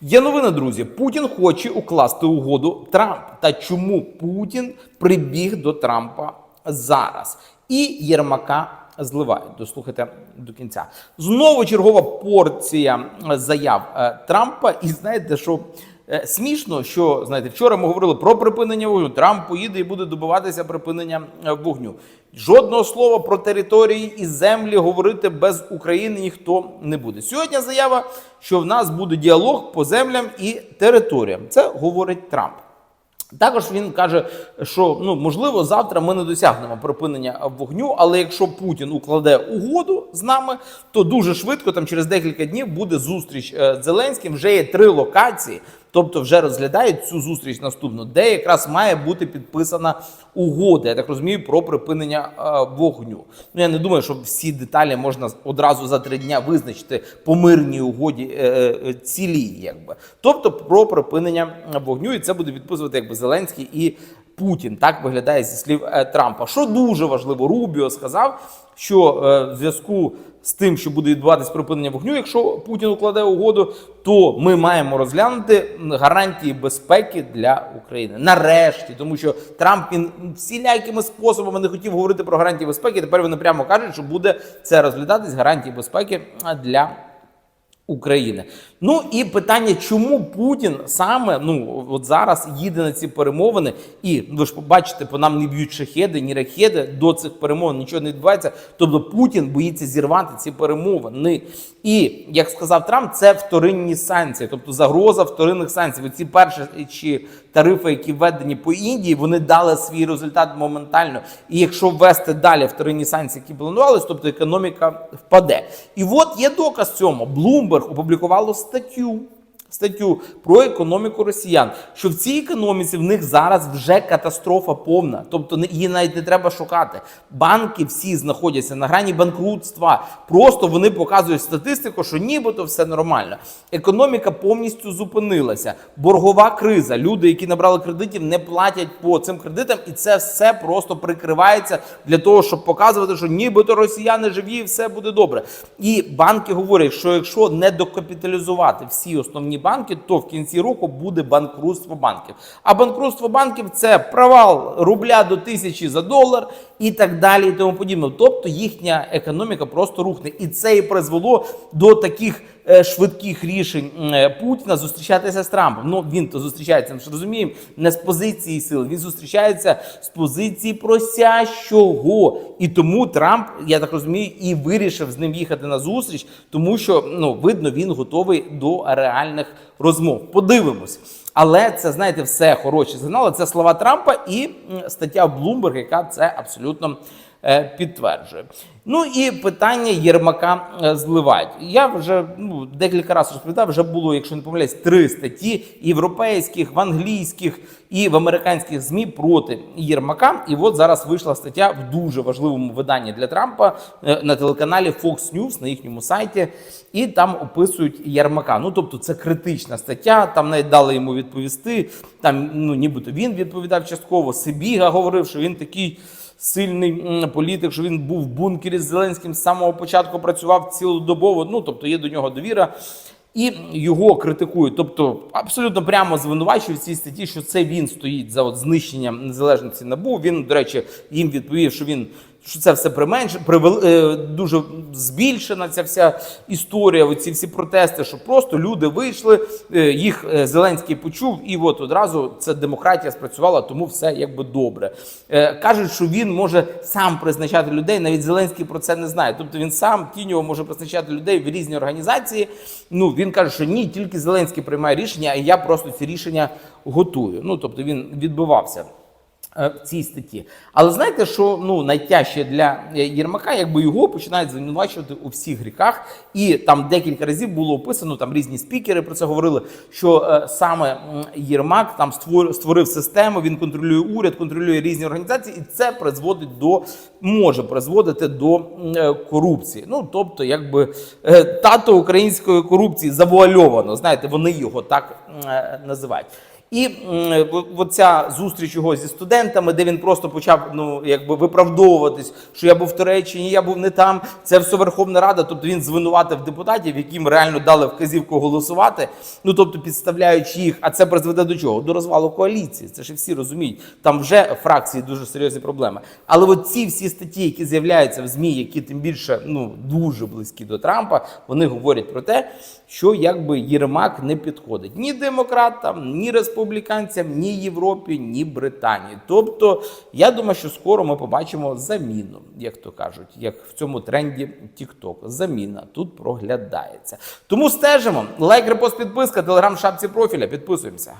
Є новина, друзі. Путін хоче укласти угоду Трамп. Та чому Путін прибіг до Трампа зараз? І Єрмака зливають. Дослухайте до кінця. Знову чергова порція заяв е, Трампа. І знаєте, що смішно, що знаєте, вчора ми говорили про припинення вогню. Трамп поїде і буде добиватися припинення е, вогню. Жодного слова про території і землі говорити без України ніхто не буде. Сьогодні заява, що в нас буде діалог по землям і територіям. Це говорить Трамп. Також він каже, що ну можливо завтра ми не досягнемо припинення вогню, але якщо Путін укладе угоду з нами, то дуже швидко, там через декілька днів, буде зустріч е, з Зеленським. Вже є три локації, тобто вже розглядають цю зустріч наступну, де якраз має бути підписана угода. Я так розумію, про припинення е, вогню. Ну я не думаю, що всі деталі можна одразу за три дня визначити по мирній угоді е, е, цілій, якби тобто про припинення вогню, і це буде підписувати якби Зеленський і Путін. Так виглядає зі слів е, Трампа. Що дуже важливо, Рубіо сказав, що е, в зв'язку з тим, що буде відбуватись припинення вогню, якщо Путін укладе угоду, то ми маємо розглянути гарантії безпеки для України. Нарешті, тому що Трамп він всілякими способами не хотів говорити про гарантії безпеки. Тепер вони прямо кажуть, що буде це розглядатись гарантії безпеки для. України. Ну і питання, чому Путін саме ну от зараз їде на ці перемовини, і ви ж побачите, по нам не б'ють шахеди, ні ракети до цих перемовин нічого не відбувається. Тобто Путін боїться зірвати ці перемовини. І як сказав Трамп, це вторинні санкції, тобто загроза вторинних санкцій. Ці перші чи тарифи, які введені по Індії, вони дали свій результат моментально. І якщо ввести далі вторинні санкції, які планувалися, тобто економіка впаде. І от є доказ цьому. Bloomberg опублікувало статтю. Статтю про економіку росіян, що в цій економіці в них зараз вже катастрофа повна, тобто її навіть не треба шукати. Банки всі знаходяться на грані банкрутства. Просто вони показують статистику, що нібито все нормально. Економіка повністю зупинилася. Боргова криза. Люди, які набрали кредитів, не платять по цим кредитам, і це все просто прикривається для того, щоб показувати, що нібито росіяни живі, і все буде добре. І банки говорять, що якщо не докапіталізувати всі основні банки, то в кінці року буде банкрутство банків. А банкрутство банків це провал рубля до тисячі за долар і так далі, і тому подібне. Тобто їхня економіка просто рухне, і це і призвело до таких. е, Швидких рішень е, Путіна зустрічатися з Трампом. Ну він то зустрічається, ми ж розуміємо, не з позиції сили. Він зустрічається з позиції просящого. І тому Трамп, я так розумію, і вирішив з ним їхати на зустріч, тому що ну видно, він готовий до реальних розмов. Подивимось. Але це знаєте, все хороші сигнали. Це слова Трампа і стаття Bloomberg, яка це абсолютно підтверджує. Ну і питання Єрмака е, зливають. Я вже ну, декілька разів розповідав, вже було, якщо не помиляюсь, три статті європейських, в англійських і в американських ЗМІ проти Єрмака. І от зараз вийшла стаття в дуже важливому виданні для Трампа е, на телеканалі Fox News на їхньому сайті, і там описують Єрмака. Ну тобто це критична стаття. Там навіть дали йому відповісти. Там ну нібито він відповідав частково. Сибіга говорив, що він такий сильний політик, що він був в бункері з Зеленським з самого початку працював цілодобово. Ну тобто є до нього довіра. І його критикують, тобто абсолютно прямо звинувачують в цій статті, що це він стоїть за от знищенням незалежності набу. Він, до речі, їм відповів, що він що це все применше, привел, е, дуже збільшена ця вся історія. Оці всі протести, що просто люди вийшли, е, їх е, Зеленський почув, і от одразу ця демократія спрацювала, тому все якби добре. Кажуть, що він може сам призначати людей. Навіть Зеленський про це не знає. Тобто він сам тіньово може призначати людей в різні організації. Ну він каже, що ні, тільки Зеленський приймає рішення, а я просто ці рішення готую. Ну тобто він відбивався в цій статті. Але знаєте, що ну найтяжче для е, Єрмака, якби його починають звинувачувати у всіх гріхах, і там декілька разів було описано, там різні спікери про це говорили. Що е, саме Єрмак там створ, створив систему, він контролює уряд, контролює різні організації, і це призводить до може призводити до е, корупції. Ну тобто, якби е, тато української корупції завуальовано. Знаєте, вони його так е, називають. І оця зустріч його зі студентами, де він просто почав ну якби виправдовуватись, що я був в Туреччині, я був не там. Це все Верховна Рада. Тобто він звинуватив депутатів, яким реально дали вказівку голосувати. Ну тобто підставляючи їх, а це призведе до чого? До розвалу коаліції. Це ж всі розуміють. Там вже фракції дуже серйозні проблеми. Але от ці всі статті, які з'являються в змі, які тим більше ну дуже близькі до Трампа, вони говорять про те, що якби Єрмак не підходить ні демократам, ні республіканцям, ні Європі, ні Британії. Тобто, я думаю, що скоро ми побачимо заміну, як то кажуть, як в цьому тренді TikTok. Заміна тут проглядається. Тому стежимо. Лайк, репост, підписка, телеграм, шапці профіля. Підписуємося.